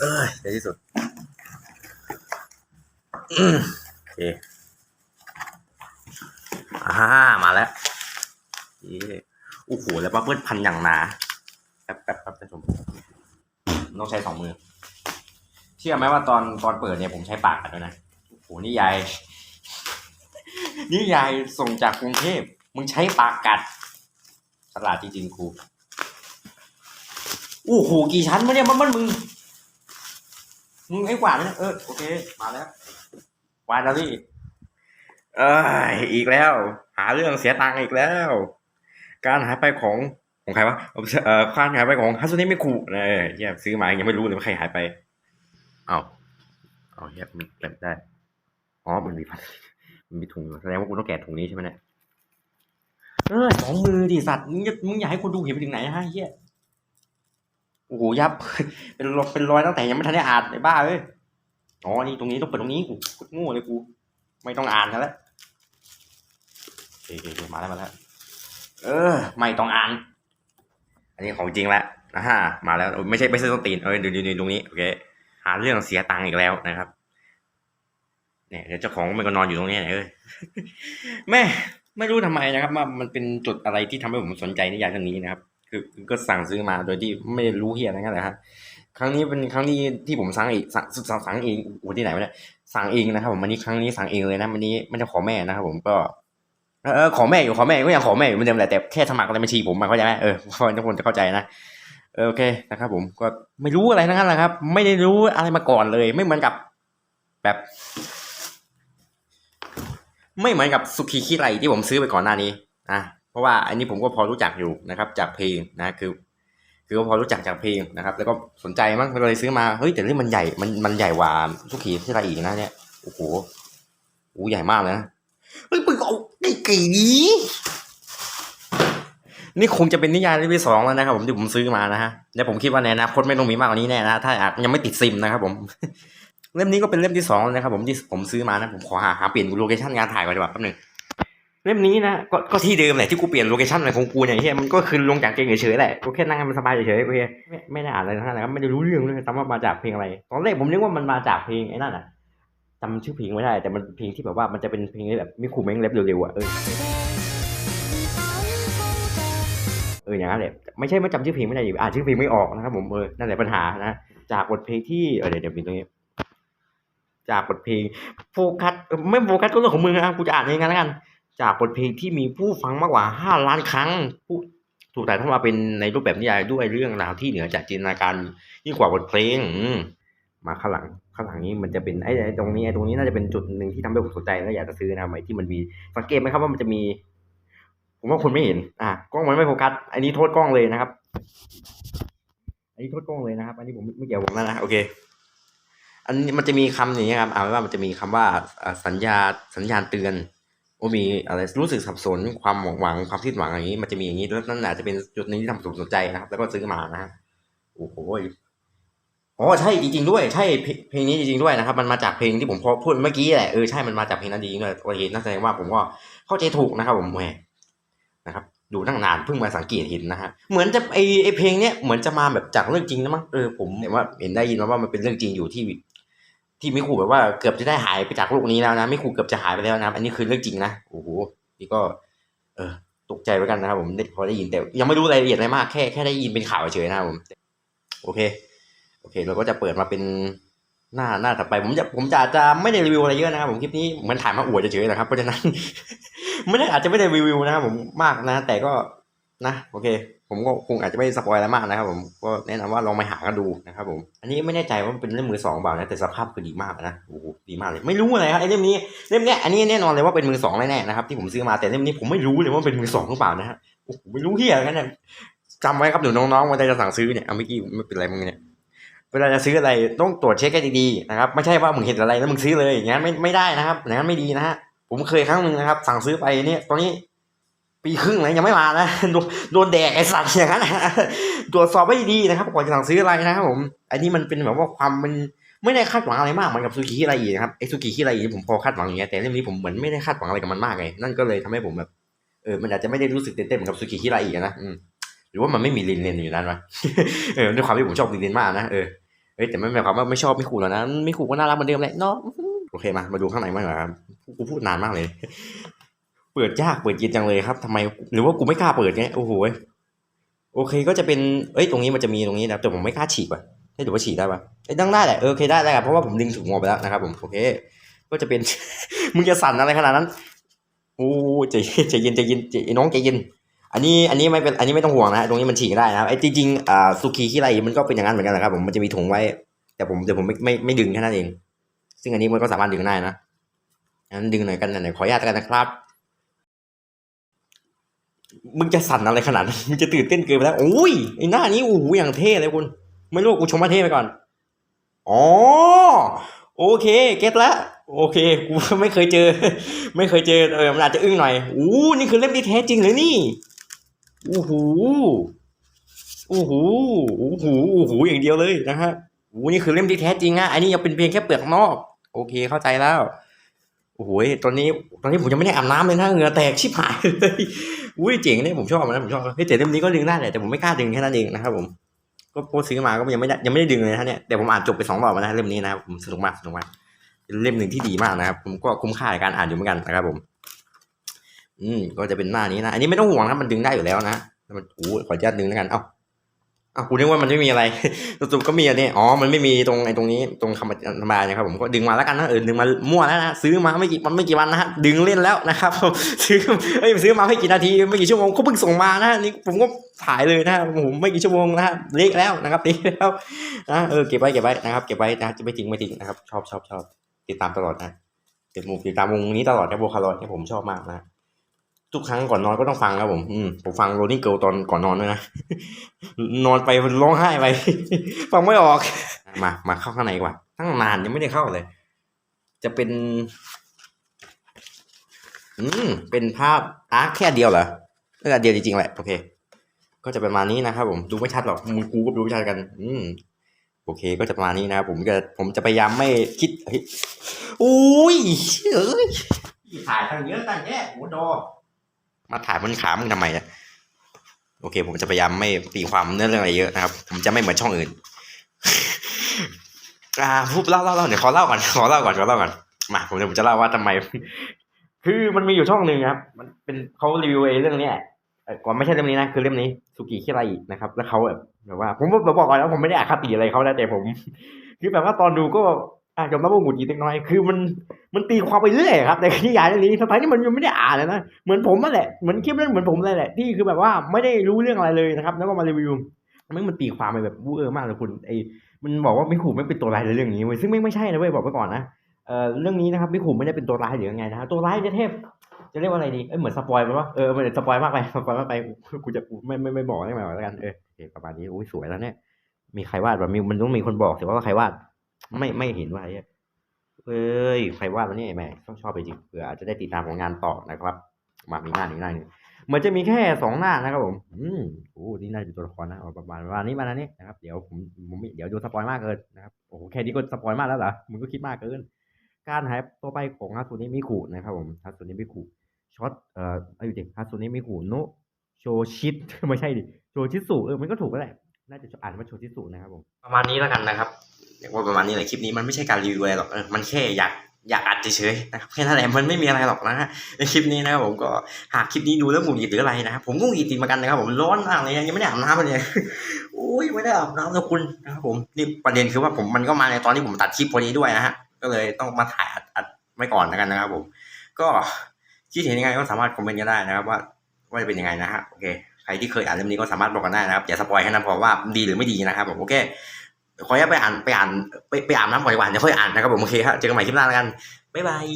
เอ้ยในที่สุดอืมโอเคอ่ามาแล้วนี่โอ้โหแล้วบับเบิ้ลพันอย่างหนาแป๊บแป๊บแป๊บท่านผู้ชมต้องใช้สองมือ เชื่อไหมว่าตอนตอนเปิดเนี่ยผมใช้ปากกัดด้วยนะโอ้โหนี่ยายนี่ยายส่งจากกรุงเทพมึงใช้ปากกัดฉลาดจริงๆครูโอ้โหกี่ชั้นวะเนี่ยมันมันมึง มึงไอ้กวาดเนี่ยเออโอเคมาแล้ววานแล้วนี่เอ้ยอีกแล้ว หาเรื่องเสียตังค์อีกแล้ว การหายไปของของใครวะเอ่อการหายไปของฮัสซุเนะไม่คูเออเฮียซื้อมายังไม่รู้เลยว่าใครหายไปเอาเอาเฮียมันเก็บได้อ๋อมันมีพันมันมีถุงอยู่แสดงว่ากูต้องแกะถุงนี้ใช่ไหมเนี่ยเออสองมือดิสัตว์มึงจะมึงอยากให้คนดูเห็นไปถึงไหนฮะเฮีย โอ้โหยับ เป็นรอยเป็นรอยตั้งแต่ยังไม่ทันได้อ่านไอ้บ้าเอ้ยอ๋อนี่ตรงนี้ต้องเปิดตรงนี้กูโง่เลยกู ไม่ต้องอ่านแล้วโอเคโอเอเคมาแล้วมาแล้วเออ ไม่ต้องอ่าน อันนี้ของจริงแล้วนะฮะมาแล้วไม่ใช่ไม่ใช่ต้นตีนเออดูดูดูตรงนี้โอเคหาเรื่องเสียตังค์อีกแล้วนะครับ เนี่ยเดี๋ยวเจ้าของมันก็นอนอยู่ตรงนี้เนี่ยแม่ไม่รู้ทำไมนะครับว่ามันเป็นจุดอะไรที่ทำให้ผมสนใจนิยายเรื่องนี้นะครับ คือก็สั่งซื้อมาโดยที่ไม่รู้เฮียอะไรนั่นแหละฮะครั้งนี้เป็นครั้งที่ที่ผมสั่งเอีกสั่งสั่งสั่งเองโอ้ที่ไหนวะเนี่ยสั่งเองนะครับผมวันนี้ครั้งนี้สั่งเองเลยนะวันนี้ไม่ได้ขอแม่นะครับผมก็เออขอแม่อยู่ขอแม่ก็ยังขอแม่อยู่เหมือนเดิมแหละแต่แค่สมัครในบัญชีผมมาเข้าใจไหมเออทุกคนจะเข้าใจนะเออโอเคนะครับ ผมก็ไม่รู้อะไรทั้งนั้นแหละครับ ไม่ได้รู้อะไรมาก่อนเลย ไม่เหมือนกับ แบบ ไม่เหมือนกับสุขีคิไรที่ผมซื้อไปก่อนหน้านี้นะ เพราะว่าอันนี้ผมก็พอรู้จักอยู่นะครับ จากเพลงนะคือ คือก็พอรู้จักจากเพลงนะครับ แล้วก็สนใจมั้งก็เลยซื้อมาเฮ้ยแต่เรื่องมันใหญ่มันมันใหญ่กว่าสุขีคิไรอีกนะเนี่ยโอ้โหโอ้ใหญ่มากเลยนะเฮ้ยมึงเอาไอ้กี่นี้นี่คงจะเป็นนิยายเล่มที่สองแล้วนะครับผมที่ผมซื้อมานะฮะแล้วผมคิดว่าในอนาคตไม่ต้องมีมากกว่านี้แน่นะถ้ายังไม่ติดซิมนะครับผมเล่มนี้ก็เป็นเล่มที่สองแล้วนะครับผมที่ผมซื้อมานะผมขอหาหาเปลี่ยนโลเคชั่นงานถ่ายก่อนดีกว่าแป๊บนึง เล่มนี้นะก็ก็ที่เดิมแหละที่กูเปลี่ยนโลเคชั่นอะไรของกูเนี่ยเฮียมันก็คือลงจากเกงเฉยๆแหละกูแค่นั่งให้มันสบายเฉยๆกูเฮียไม่ไม่ได้อ่านอะไรทั้งนั้นนะครับไม่ได้รู้เรื่องเลยจำว่ามาจากเพลงอะไร ตอนแรกผมนึกว่ามันมาจากเพลงไอ้นั่นอะจำชื่อเพลงไม่ได้ แต่มันเพลงที่แบบว่ามันจะเป็นเพลงแบบมีขู่แม่งเล็บเร็วๆอะเออเอออย่างนั้นแหละไม่ใช่ไม่จำชื่อเพลงไม่ได้อยู่อ่านชื่อเพลงไม่ออกนะครับผมเออนั่นแหละปัญหานะจากบทเพลงที่เออเดี๋ยวเดี๋ยวมีตรงนี้จากบทเพลงโฟกัสไม่โฟกัสก็เรื่องของมึงนะกูจะอ่านเองกันแล้วกัน จากบทเพลงที่มีผู้ฟังมากกว่าห้าล้านครั้งผู้ถูกแต่ายทอดมาเป็นในรูปแบบนิยายด้วยเรื่องราวที่เหนือจากจินตนาการยิ่งกว่าบทเพลงมาข้างหลังข้างหลังนี้มันจะเป็นไอ้ตรงนี้ไอ้ตรงนี้น่าจะเป็นจุดหนึ่งที่ทำให้ผมสนใจและอยากจะซื้อนะไหมที่มันมีสังเกตไหมครับว่ามันจะมี ผมว่าคุณไม่เห็น อะกล้องมันไม่โฟกัสอันนี้โทษกล้องเลยนะครับ อันนี้โทษกล้องเลยนะครับ อันนี้ผมไม่เกี่ยวผมแล้วนะโอเค อันนี้มันจะมีคำอย่างนี้ยครับเอาไว้ว่ามันจะมีคำว่าอ่าสัญญาสัญญาณเตือน โอ้มีอะไรรู้สึกสับสนความหวังหวังความคิดหวังอย่างนี้ มันจะมีอย่างนี้แล้วนั่นอาจจะเป็นจุดหนึงที่ทำผมสนใจนะครับ แล้วก็ซื้อมานะโอ้โหอ๋อใช่จริง ๆด้วย ใช่เพลงนี้จริงๆด้วยนะครับ มันมาจากเพลงที่ผมพอพูดเมื่อกี้แหละเออใช่มันมาจากเพลงนั้นจริงๆด้วยโอเคนั่นแสดงว่าผมก็เข้าใจถูกนะครับ ผมแหมนะครับ ดูตั้งนานเพิ่งมาสังเกตเห็นนะฮะเหมือนจะไอไอเพลงเนี้ยเหมือนจะมาแบบจากเรื่องจริงนะมั้งเออผมเห็นว่าเห็นได้ยินมาว่ามันเป็นเรื่องจริงอยู่ที่ ที่มิคูแบบว่าเกือบจะได้หายไปจากโลกนี้แล้วนะมิคูเกือบจะหายไปแล้วนะอันนี้คือเรื่องจริงนะโอ้โหนี่ก็ เออตกใจไว้กันนะครับผมพอได้ยินแต่ ยังไม่รู้รายละเอียดอะไรมากแค่แค่ได้ยินเป็นข่าวเฉยนะครับผม โอเค โอเค เราก็จะเปิดมาเป็นหน้าหน้าถัดไป ผมจะผมจะจจะไม่ได้รีวิวอะไรเยอะนะครับผมคลิปนี้เหมือนถ่ายมาอวดเฉยๆนะครับเพราะฉะนั้น ไม่ได้อาจจะไม่ได้รีวิวนะครับผมมากนะ แต่ก็นะ โอเค ผมก็คงอาจจะไม่สปอยอะไรมากนะครับ ผมก็แนะนำว่าลองไปหากันดูนะครับผมอันนี้ไม่แน่ใจว่าเป็นเล่มมือสองเปล่านะแต่สภาพคือดีมากนะโอ้โหดีมากเลยไม่รู้อะไรครับไอ้เล่มนี้เล่มเนี้ยอันนี้แน่นอนเลยว่าเป็นมือสองแน่ๆนะครับที่ผมซื้อมาแต่เล่มนี้ผมไม่รู้เลยว่าเป็นมือสองหรือเปล่านะฮะโอ้โหไม่รู้เฮียกันนี่ยจำไว้ครับเดี๋ยวน้องๆวันใดจะสั่งซื้อเนี่ยเอาเมื่อกี้ไม่เป็นไรมึงเนี่ยเวลาจะซื้ออะไรต้องตรวจเช็คให้ดีๆนะครับไม่ใช่ว่ามึงเห็นอะไรแล้วมึงซื้อเลยอย่างนั้นไม่ไม่ได้นะครับอย่างนั้นไม่ดีนะฮะผมเคยครั้งหนึ่งนะครับ สั่งซื้อไปเนี่ยตอนนี้ ปีครึ่งแล้วยังไม่มานะโดนโดนแดกไอ้สัตว์อย่างนั้นนะตรวจสอบไว้ดีนะครับก่อนจะสั่งซื้ออะไรนะครับผมอันนี้มันเป็นแบบว่าความมันไม่ได้คาดหวังอะไรมากเหมือนกับซูกิฮิไรอีนะครับไอ้ซูกิฮิไรอีผมพอคาดหวังอย่างเงี้ยแต่เรื่องนี้ผมเหมือนไม่ได้คาดหวังอะไรกับมันมากไงนั่นก็เลยทำให้ผมแบบเออมันอาจจะไม่ได้รู้สึกเต้นๆเหมือนกับซูกิฮิไรอีนะหรือว่ามันไม่มีลินเลนอยู่นั่นวะเออด้วยความที่ผมชอบลินเลนมากนะเออเฮ้ยแต่ไม่หมายความว่าไม่ชอบไม่ขู่แล้วนะไม่ขู่ก็น่ารักเหมือนเดิมแหละเนาะโอเคมามาดูข้างในมั้างเหรอครับกูพูดนานมากเลย เปิดยากเปิดเย็นจังเลยครับทำไมหรือว่ากูไม่กล้าเปิดไงโอ้โหโอเคก็จะเป็นเอ้ยตรงนี้มันจะมีตรงนี้นะแต่ผมไม่กล้าฉีกว่ะเฮ้ยหรือว่าฉีกได้ปะเอ้ดังได้แหละเออโอเคได้ได้ครับเพราะว่าผมดึงถุงออกไปแล้วนะครับ ผมโอเค ก็จะเป็น มึงจะสั่นอะไรขนาดนั้นโอ้ใจใจเย็นใจเย็นใจน้องใจเย็น อันนี้อันนี้ไม่เป็นอันนี้ไม่ต้องห่วงนะตรงนี้มันฉีกได้นะครับไอ้จริงๆอ่าสุขีขี้ไรมันก็เป็นอย่างนั้นเหมือนกันนะครับ ผมมันจะมีถุงไว้ แต่ผมแต่ผมไม่ไม่ไม่ดึงแค่นั้นเอง ซึ่งอันนี้มันก็สามารถดึงได้นะงั้นดึงหน่อยกันหน่อยขออนุญาตกันนะครับ มึงจะสั่นอะไรขนาดนั้นมึงจะตื่นเต้นเกินไปแล้วโอ้ยไอ้หน้านี้โอ้โหอย่างเท่เลยคุณ ไม่รู้กูชมว่าเท่ไปก่อนอ๋อโอเค เก็ตละโอเค กูไม่เคยเจอ ไม่เคยเจอเออมันอาจจะอึ้งหน่อยอู้นี่คือเล่มที่แท้จริงเลยนี่อู้หูอู้หูอู้หูอู้หูอย่างเดียวเลยนะฮะอู้นี่คือเล่มที่แท้จริงอะอันนี้ยังเป็นเพียงแค่เปลือกนอก โอเคเข้าใจแล้วโอ้โหตอนนี้ ตอนนี้ผมยังไม่ได้อาบน้ำเลยนะเหงื่อแตกชิบหายเลย อุ้ยเจ๋งเนี่ยผมชอบมันนะผมชอบเฮ้ยแต่เล่มนี้ก็ดึงได้แหละแต่ผมไม่กล้าดึงแค่นั้นเองนะครับผมก็โพสซื้อมาก็ยังไม่ได้ยังไม่ได้ดึงเลยนะเนี่ยแต่ผมอ่านจบไปสองรอบแล้วนะเล่มนี้นะครับผมสนุกมากสนุกมากเล่มหนึ่งที่ดีมากนะครับ ผมก็คุ้มค่าในการอ่านอยู่เหมือนกันนะครับผม อืมก็จะเป็นหน้านี้นะ อันนี้ไม่ต้องห่วงนะมันดึงได้อยู่แล้วนะมันโอ้ขออนุญาตดึงแล้วกัน เอ้า อ้ากูนึกว่ามันไม่มีอะไรสรุปก็มีอันนี้อ๋อมันไม่มีตรงไอ้ตรงนี้ตรงคำธรรมดานะครับผมก็ดึงมาแล้วกันนะเออดึงมามั่วแล้วนะซื้อมาไม่กี่มันไม่กี่วันนะฮะดึงเล่นแล้วนะครับซื้อเอ้ยซื้อมาไม่กี่นาทีไม่กี่ชั่วโมงก็เพิ่งส่งมานะนี่ผมก็ถ่ายเลยนะโอ้โหไม่กี่ชั่วโมงนะฮะเละแล้วนะครับตีแล้วนะเออเก็บไว้เก็บไว้นะครับ เก็บไว้นะจะไม่ทิ้งไม่ทิ้งนะครับ ชอบชอบชอบติดตามตลอดนะติดมุมติดตามวงนี้ตลอดนะโบคารอยที่ผมชอบมากนะ ทุกครั้งก่อนนอนก็ต้องฟังครับผมอืมผมฟังโรนี่เกิลตอนก่อนนอนด้วยนะนอนไปร้องไห้ไป ฟังไม่ออก มามาเข้าข้างในกว่า ตั้งนานยังไม่ได้เข้าเลย จะเป็น อืมเป็นภาพอาร์คแค่เดียวเหรอเออเดียวจริงๆแหละโอเค ก็จะประมาณนี้นะครับผมดูไม่ชัดหรอกมึงกูก็ดูไม่ชัดกัน อืมโอเค ก็จะประมาณนี้นะครับผมจะผมจะพยายามไม่คิดเฮ้ยอุ้ยเอ้ยถ่ายตั้งเยอะตั้งแยะโอ้ดอ มาถ่ายบนขามึงทำไมอะโอเค ผมจะพยายามไม่ตีความเนื้อเรื่องอะไรเยอะนะครับ ผมจะไม่เหมือนช่องอื่น อ่าพูดเล่าเล่าเล่าเดี๋ยวขอเล่าก่อนขอเล่าก่อนขอเล่าก่อนมาผมเดี๋ยวผมจะเล่าว่าทำไม คือมันมีอยู่ช่องหนึ่งครับ มันเป็นเขารีวิวเรื่องเนี้ยก่อนไม่ใช่เล่มนี้นะคือเล่มนี้สุกิคิไรนะครับ แล้วเขาแบบแบบว่า ผมบอกบอกก่อนแล้วผมไม่ได้อคติอะไรเขานะแต่ผม คือแบบว่าตอนดูก็ ยอมรับว่าหงุดหงิดเล็กน้อย คือมันมันตีความไปเรื่อยครับในนิยายเรื่องนี้ทั้งที่มันยังไม่ได้อ่านเลยนะ เหมือนผมนั่นแหละ เหมือนคลิปเรื่องเหมือนผมเลยแหละ ที่คือแบบว่าไม่ได้รู้เรื่องอะไรเลยนะครับ แล้วก็มารีวิวมันมันตีความไปแบบวูเออมากเลยคุณไอมันบอกว่าไม่ขู่ไม่เป็นตัวร้ายในเรื่องนี้เว้ย ซึ่งไม่ไม่ใช่นะเว้ยบอกไว้ก่อนนะเอ่อเรื่องนี้นะครับไม่ขู่ไม่ได้เป็นตัวร้ายหรือยังไงนะฮะตัวร้ายจะเทพจะเรียกว่าอะไรดีเอ้ยเหมือนสปอยไปว่าเออมันสปอยมากไปสปอยมากไปกูจะไม่ไม่ไม่บอกได้ไหมแล้วกันเออประมาณนี้อุ้ยสวยแล้วเนี่ยมีใครวาดแบบมีมันต้องมีคนบอกแต่ว่าใครวาด ไม่ไม่เห็นว่าไอ้เอ้ยใครวาดวะเนี่ยแม่ต้องชอบไปจริงเผื่ออาจจะได้ติดตามผลงานต่อนะครับ มามีหน้าหนึ่งหน้าหนึ่งเหมือนจะมีแค่สองหน้านะครับผม อืมโอ้นี่น่าจะเป็นตัวละครนะเอาประมาณประมาณนี้มาแล้วนี่นะครับ เดี๋ยวผมผมไม่เดี๋ยวโดูสปอยมากเกินนะครับ โอ้โห แค่นี้ก็สปอยมากแล้วเหรอ มึงก็คิดมากเกิน การหายตัวไปของฮัสุนิมิคุนะครับผมฮัสุนิมิคุช็อต เอ่อเอายู่ดิฮัสุนิมิคุโนโชชิต ไม่ใช่ดิ โชชิสุ เออ มันก็ถูกแล้วแหละ น่าจะอ่านว่าโชชิสุนะครับผม ประมาณนี้แล้วกันนะครับ เรียกว่าประมาณนี้แหละคลิปนี้มันไม่ใช่การรีวิวอะไรหรอกเออมันแค่อยากอยากอัดเฉยๆนะครับแค่นั้นแหละมันไม่มีอะไรหรอกนะฮะในคลิปนี้นะครับผมก็หากคลิปนี้ดูแล้วหงุดหงิดหรืออะไรนะครับผมก็หงุดหงิดเหมือนกันนะครับผมร้อนมากเลยยังไม่ได้อาบน้ำเลยโอ้ยไม่ได้อาบน้ำนะคุณนะครับผมนี่ประเด็นคือว่าผมมันก็มาในตอนที่ผมตัดคลิปพอดีด้วยนะฮะก็เลยต้องมาถ่ายอัดอัดไว้ก่อนแล้วกันนะครับ ผม ก็คิดเห็นยังไงก็สามารถคอมเมนต์กันได้นะครับ ว่าว่าจะเป็นยังไงนะฮะโอเคใครที่เคยอ่านเล่มนี้ก็สามารถบอกกันได้นะครับอย่าสปอยให้นะพอว่าดีหรือไม่ดีนะครับผมโอเค ขออนุญาตไปอ่านไปอ่านไปไปอ่านน้ำก่อนดีกว่าเดี๋ยวค่อยอ่านนะครับผมโอเคครับเจอกันใหม่คลิปหน้าแล้วกันบ๊ายบาย